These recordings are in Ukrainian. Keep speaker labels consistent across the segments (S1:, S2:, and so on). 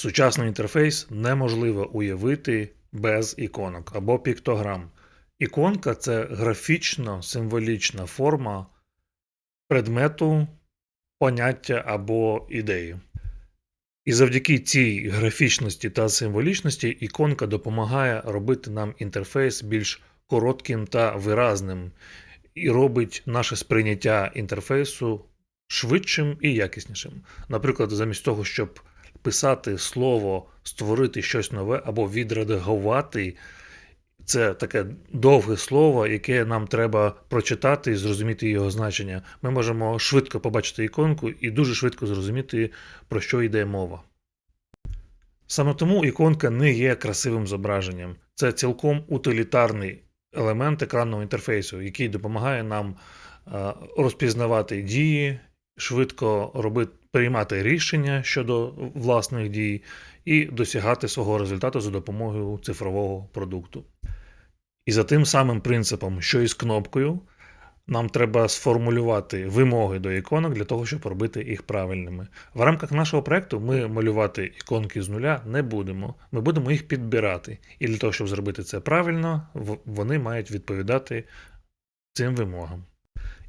S1: Сучасний інтерфейс неможливо уявити без іконок або піктограм. Іконка це графічно символічна форма предмету, поняття або ідеї. І завдяки цій графічності та символічності іконка допомагає робити нам інтерфейс більш коротким та виразним, і робить наше сприйняття інтерфейсу швидшим і якіснішим. Наприклад, замість того, щоб писати слово, створити щось нове або відредагувати. Це таке довге слово, яке нам треба прочитати і зрозуміти його значення. Ми можемо швидко побачити іконку і дуже швидко зрозуміти, про що йде мова. Саме тому іконка не є красивим зображенням. Це цілком утилітарний елемент екранного інтерфейсу, який допомагає нам е, розпізнавати дії, швидко робити, приймати рішення щодо власних дій і досягати свого результату за допомогою цифрового продукту. І за тим самим принципом, що і з кнопкою, нам треба сформулювати вимоги до іконок для того, щоб робити їх правильними. В рамках нашого проекту ми малювати іконки з нуля не будемо. Ми будемо їх підбирати. І для того, щоб зробити це правильно, вони мають відповідати цим вимогам.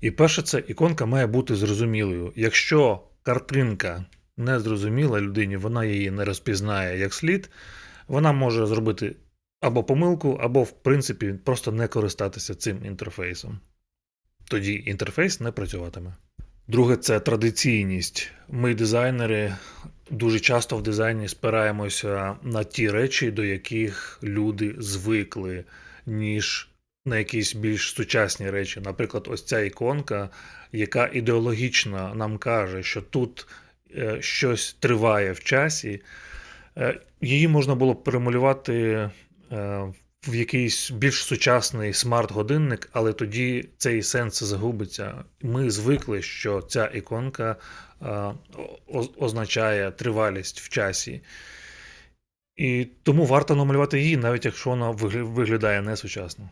S1: І перше, це іконка має бути зрозумілою. Якщо картинка не зрозуміла людині, вона її не розпізнає як слід, вона може зробити або помилку, або, в принципі, просто не користатися цим інтерфейсом. Тоді інтерфейс не працюватиме. Друге, це традиційність. Ми, дизайнери, дуже часто в дизайні спираємося на ті речі, до яких люди звикли, ніж на якісь більш сучасні речі. Наприклад, ось ця іконка, яка ідеологічно нам каже, що тут е, щось триває в часі, е, її можна було б перемалювати е, в якийсь більш сучасний смарт-годинник, але тоді цей сенс загубиться. Ми звикли, що ця іконка означає тривалість в часі. І тому варто намалювати її, навіть якщо вона вигля- виглядає несучасно.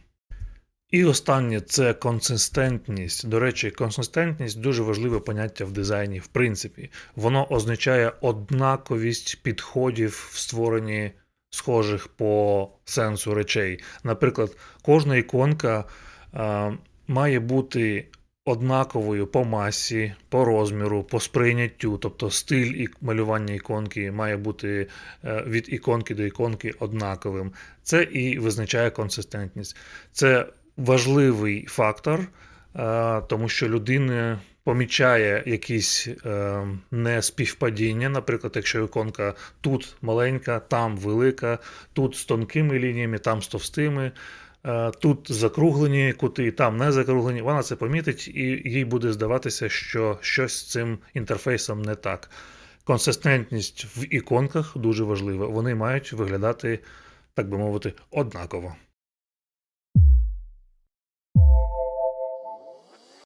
S1: І останнє це консистентність. До речі, консистентність дуже важливе поняття в дизайні, в принципі. Воно означає однаковість підходів в створенні схожих по сенсу речей. Наприклад, кожна іконка а, має бути однаковою по масі, по розміру, по сприйняттю, тобто стиль і малювання іконки має бути е, від іконки до іконки однаковим. Це і визначає консистентність. Це важливий фактор, е, тому що людина помічає якісь е, неспівпадіння. Наприклад, якщо іконка тут маленька, там велика, тут з тонкими лініями, там з товстими. е, Тут закруглені кути, там не закруглені, вона це помітить, і їй буде здаватися, що щось з цим інтерфейсом не так. Консистентність в іконках дуже важлива. Вони мають виглядати, так би мовити, однаково.